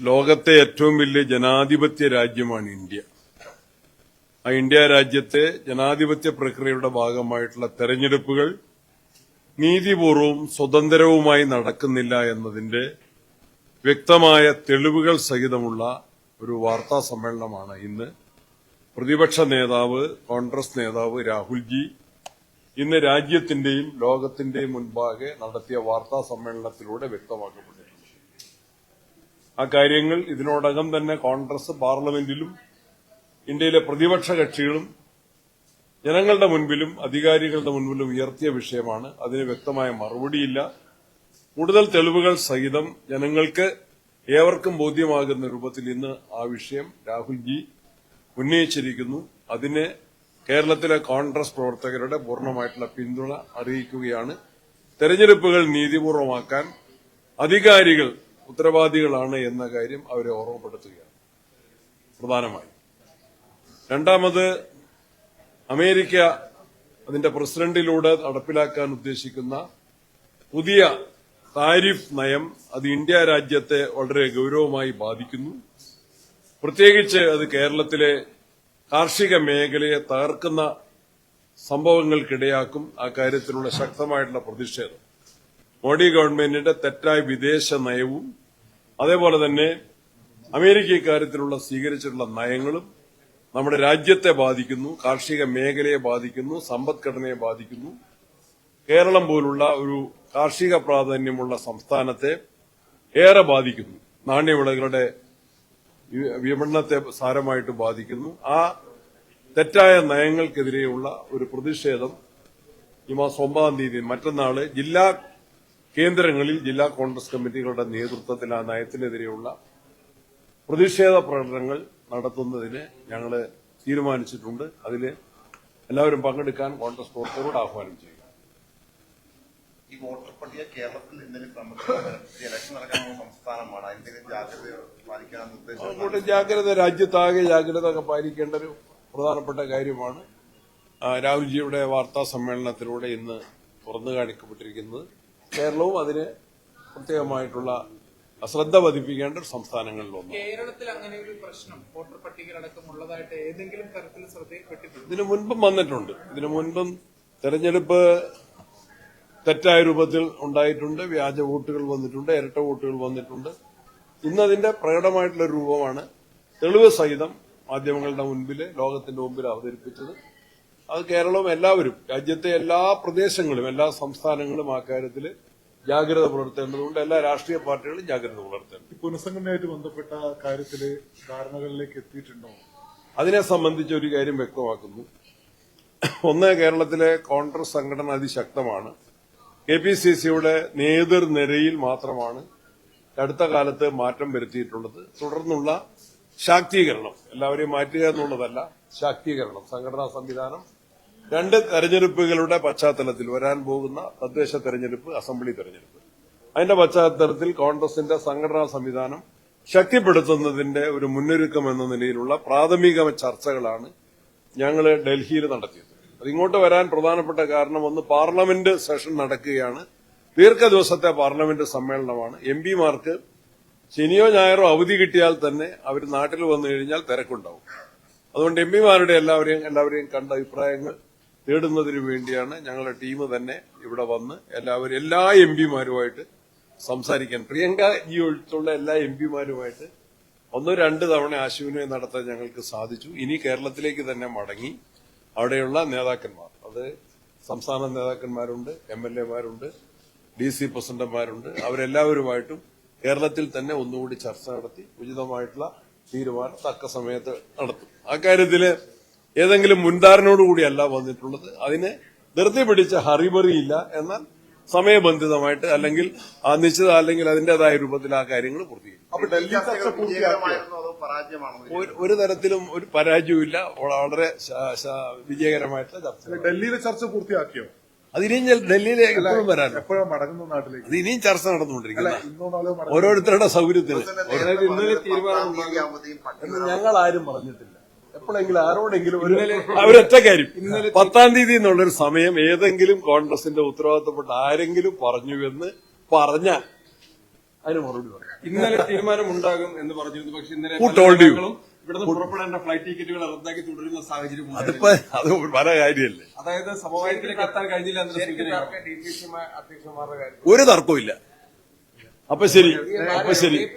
ലോകത്തെ ഏറ്റവും വലിയ ജനാധിപത്യ രാജ്യമാണ് ഇന്ത്യ. ആ ഇന്ത്യ രാജ്യത്തെ ജനാധിപത്യ പ്രക്രിയയുടെ ഭാഗമായിട്ടുള്ള തെരഞ്ഞെടുപ്പുകൾ നീതിപൂർവവും സ്വതന്ത്രവുമായി നടക്കുന്നില്ല എന്നതിന്റെ വ്യക്തമായ തെളിവുകൾ സഹിതമുള്ള ഒരു വാർത്താ സമ്മേളനമാണ് ഇന്ന്. പ്രതിപക്ഷ നേതാവ് കോൺഗ്രസ് നേതാവ് രാഹുൽജി ഇന്ന് രാജ്യത്തിന്റെയും ലോകത്തിന്റെയും മുൻപാകെ നടത്തിയ വാർത്താ സമ്മേളനത്തിലൂടെ വ്യക്തമാക്കപ്പെട്ടിട്ടുണ്ട് ആ കാര്യങ്ങൾ ഇതിനോടകം തന്നെ കോൺഗ്രസ് പാർലമെന്റിലും ഇന്ത്യയിലെ പ്രതിപക്ഷ കക്ഷികളും ജനങ്ങളുടെ മുൻപിലും അധികാരികളുടെ മുൻപിലും ഉയർത്തിയ വിഷയമാണ്. അതിന് വ്യക്തമായ മറുപടിയില്ല. കൂടുതൽ തെളിവുകൾ സഹിതം ജനങ്ങൾക്ക് ഏവർക്കും ബോധ്യമാകുന്ന രൂപത്തിൽ ഇന്ന് ആ വിഷയം രാഹുൽജി ഉന്നയിച്ചിരിക്കുന്നു. അതിന് കേരളത്തിലെ കോൺഗ്രസ് പ്രവർത്തകരുടെ പൂർണമായിട്ടുള്ള പിന്തുണ അറിയിക്കുകയാണ്. തെരഞ്ഞെടുപ്പുകൾ നീതിപൂർവമാക്കാൻ അധികാരികൾ ഉത്തരവാദികളാണ് എന്ന കാര്യം അവരെ ഓർമ്മപ്പെടുത്തുകയാണ്. പ്രധാനമായി. രണ്ടാമത് അമേരിക്ക അതിന്റെ പ്രസിഡന്റിലൂടെ നടപ്പിലാക്കാൻ ഉദ്ദേശിക്കുന്ന പുതിയ താരിഫ് നയം അത് ഇന്ത്യ രാജ്യത്തെ വളരെ ഗൌരവമായി ബാധിക്കുന്നു. പ്രത്യേകിച്ച് അത് കേരളത്തിലെ കാർഷിക മേഖലയെ തകർക്കുന്ന സംഭവങ്ങൾക്കിടയാക്കും ആ കാര്യത്തിലുള്ള ശക്തമായിട്ടുള്ള പ്രതിഷേധം. മോഡി ഗവൺമെന്റിന്റെ തെറ്റായ വിദേശ നയവും അതേപോലെ തന്നെ അമേരിക്ക ഇക്കാര്യത്തിലുള്ള സ്വീകരിച്ചിട്ടുള്ള നയങ്ങളും നമ്മുടെ രാജ്യത്തെ ബാധിക്കുന്നു കാർഷിക മേഖലയെ ബാധിക്കുന്നു സമ്പദ്ഘടനയെ ബാധിക്കുന്നു. കേരളം പോലുള്ള ഒരു കാർഷിക പ്രാധാന്യമുള്ള സംസ്ഥാനത്തെ ഏറെ ബാധിക്കുന്നു. നാണ്യവിളകളുടെ വിപണനത്തെ സാരമായിട്ട് ബാധിക്കുന്നു. ആ തെറ്റായ നയങ്ങൾക്കെതിരെയുള്ള ഒരു പ്രതിഷേധം ഈ മാസം ഒമ്പതാം തീയതി മറ്റന്നാൾ ജില്ലാ കേന്ദ്രങ്ങളിൽ ജില്ലാ കോൺഗ്രസ് കമ്മിറ്റികളുടെ നേതൃത്വത്തിൽ ആ നയത്തിനെതിരെയുള്ള പ്രതിഷേധ പ്രകടനങ്ങൾ നടത്തുന്നതിന് ഞങ്ങൾ തീരുമാനിച്ചിട്ടുണ്ട്. അതിൽ എല്ലാവരും പങ്കെടുക്കാൻ കോൺഗ്രസ് പ്രവർത്തകരോട് ആഹ്വാനം ചെയ്യുക ഈ വോട്ടർ പട്ടിക കേരളത്തിൽ എന്തെങ്കിലും ജാഗ്രത രാജ്യത്താകെ ജാഗ്രത ഒക്കെ പാലിക്കേണ്ട ഒരു പ്രധാനപ്പെട്ട കാര്യമാണ് രാഹുൽജിയുടെ വാർത്താ സമ്മേളനത്തിലൂടെ ഇന്ന് തുറന്നു കാണിക്കപ്പെട്ടിരിക്കുന്നത് കേരളവും അതിന് പ്രത്യേകമായിട്ടുള്ള ശ്രദ്ധ പതിപ്പിക്കേണ്ട ഒരു സംസ്ഥാനങ്ങളിലൊന്ന് കേരളത്തിൽ അങ്ങനെ ഒരു പ്രശ്നം വോട്ടർ പട്ടികയിലടക്കം ഉള്ളതായിട്ട് ഏതെങ്കിലും തരത്തിൽ ശ്രദ്ധയിൽപ്പെട്ടിട്ടുണ്ട്? ഇതിനു മുൻപും വന്നിട്ടുണ്ട്. ഇതിനു മുൻപും തെരഞ്ഞെടുപ്പ് തെറ്റായ രൂപത്തിൽ ഉണ്ടായിട്ടുണ്ട്. വ്യാജ വോട്ടുകൾ വന്നിട്ടുണ്ട്. ഇരട്ട വോട്ടുകൾ വന്നിട്ടുണ്ട്. ഇന്നതിന്റെ പ്രകടമായിട്ടുള്ള രൂപമാണ് തെളിവ് സഹിതം മാധ്യമങ്ങളുടെ മുൻപിൽ ലോകത്തിന്റെ മുമ്പിൽ അവതരിപ്പിച്ചത്. അത് കേരളവും എല്ലാവരും രാജ്യത്തെ എല്ലാ പ്രദേശങ്ങളും എല്ലാ സംസ്ഥാനങ്ങളും ആ കാര്യത്തിൽ ജാഗ്രത പുലർത്തേണ്ടതുകൊണ്ട് എല്ലാ രാഷ്ട്രീയ പാർട്ടികളും ജാഗ്രത പുലർത്തേണ്ടത് പുനഃസംഘടനയായിട്ട് ബന്ധപ്പെട്ട കാര്യത്തിൽ ധാരണകളിലേക്ക് എത്തിയിട്ടുണ്ടോ? അതിനെ സംബന്ധിച്ച് ഒരു കാര്യം വ്യക്തമാക്കുന്നു. ഒന്ന് കേരളത്തിലെ കോൺഗ്രസ് സംഘടന അതിശക്തമാണ്. കെ പി സി സിയുടെ നേതൃനിരയിൽ മാത്രമാണ് അടുത്ത കാലത്ത് മാറ്റം വരുത്തിയിട്ടുള്ളത്. തുടർന്നുള്ള ശാക്തീകരണം എല്ലാവരെയും മാറ്റുക എന്നുള്ളതല്ല ശാക്തീകരണം സംഘടനാ സംവിധാനം രണ്ട് തെരഞ്ഞെടുപ്പുകളുടെ പശ്ചാത്തലത്തിൽ വരാൻ പോകുന്ന തദ്ദേശ തെരഞ്ഞെടുപ്പ് അസംബ്ലി തെരഞ്ഞെടുപ്പ്. അതിന്റെ പശ്ചാത്തലത്തിൽ കോൺഗ്രസിന്റെ സംഘടനാ സംവിധാനം ശക്തിപ്പെടുത്തുന്നതിന്റെ ഒരു മുന്നൊരുക്കം എന്ന നിലയിലുള്ള പ്രാഥമിക ചർച്ചകളാണ് ഞങ്ങൾ ഡൽഹിയിൽ നടത്തിയത്. അതിങ്ങോട്ട് വരാൻ പ്രധാനപ്പെട്ട കാരണം ഒന്ന് പാർലമെന്റ് സെഷൻ നടക്കുകയാണ്. ദീർഘദിവസത്തെ പാർലമെന്റ് സമ്മേളനമാണ്. എം പിമാർക്ക് ശനിയോ ഞായറോ അവധി കിട്ടിയാൽ തന്നെ അവർ നാട്ടിൽ വന്നു കഴിഞ്ഞാൽ തിരക്കുണ്ടാവും. അതുകൊണ്ട് എം പിമാരുടെ എല്ലാവരെയും എല്ലാവരെയും കണ്ട അഭിപ്രായങ്ങൾ തേടുന്നതിന് വേണ്ടിയാണ് ഞങ്ങളുടെ ടീം തന്നെ ഇവിടെ വന്ന് എല്ലാവരും എല്ലാ എം പിമാരുമായിട്ട് സംസാരിക്കാൻ. പ്രിയങ്ക ജി ഒഴിച്ചുള്ള എല്ലാ എം പിമാരുമായിട്ട് ഒന്നോ രണ്ട് തവണ ആശയവിനിമയം നടത്താൻ ഞങ്ങൾക്ക് സാധിച്ചു. ഇനി കേരളത്തിലേക്ക് തന്നെ മടങ്ങി അവിടെയുള്ള നേതാക്കന്മാർ. അത് സംസ്ഥാന നേതാക്കന്മാരുണ്ട് എം എൽ എമാരുണ്ട് ഡി സി പ്രസിഡന്റുമാരുണ്ട്. അവരെല്ലാവരുമായിട്ടും കേരളത്തിൽ തന്നെ ഒന്നുകൂടി ചർച്ച നടത്തി ഉചിതമായിട്ടുള്ള തീരുമാനം തക്ക സമയത്ത് നടത്തും. അക്കാര്യത്തിൽ ഏതെങ്കിലും മുൻധാരനോടുകൂടിയല്ല വന്നിട്ടുള്ളത്. അതിനെ ധൃതി പിടിച്ച ഹറിബറിയില്ല എന്നാൽ സമയബന്ധിതമായിട്ട് അല്ലെങ്കിൽ ആ നിശ്ചിത അല്ലെങ്കിൽ അതിന്റേതായ രൂപത്തിൽ ആ കാര്യങ്ങൾ പൂർത്തീകരിക്കും. അപ്പൊ ഡൽഹി ചർച്ച അതോ പരാജയമാണോ ഒരു- തരത്തിലും ഒരു പരാജയമില്ല വളരെ വിജയകരമായിട്ടുള്ള ചർച്ച. ഡൽഹിയിലെ ചർച്ച പൂർത്തിയാക്കിയോ? അതിനെയും ഡൽഹിയിലേക്ക് എപ്പോഴും വരാൻ എപ്പോഴും മടങ്ങുന്ന നാട്ടിലേക്ക്? ഇനിയും ചർച്ച നടന്നുകൊണ്ടിരിക്കുന്നത് ഓരോരുത്തരുടെ സൗകര്യത്തിന്. ഞങ്ങൾ ആരും പറഞ്ഞിട്ടില്ല. എപ്പോഴെങ്കിലും ആരോടെങ്കിലും ഒരു അവരൊറ്റ കാര്യം. പത്താം തീയതി എന്നുള്ളൊരു സമയം ഏതെങ്കിലും കോൺഗ്രസിന്റെ ഉത്തരവാദിത്തപ്പെട്ട ആരെങ്കിലും പറഞ്ഞു എന്ന് പറഞ്ഞാൽ അതിന് മറുപടി പറയാം. ഇന്നലെ തീരുമാനമുണ്ടാകും എന്ന് പറഞ്ഞിരുന്നു പക്ഷെ ഇന്നലെ ഇവിടുന്ന് പുറപ്പെടേണ്ട ഫ്ലൈറ്റ് ടിക്കറ്റുകൾ റദ്ദാക്കി തുടരുന്ന സാഹചര്യം അതിപ്പോ അത് പല കാര്യമല്ലേ? അതായത് സമവായത്തിലേക്ക് എത്താൻ കഴിഞ്ഞില്ല ഒരു തർക്കവും ഇല്ല. അപ്പൊ ശരി അപ്പൊ ശരി.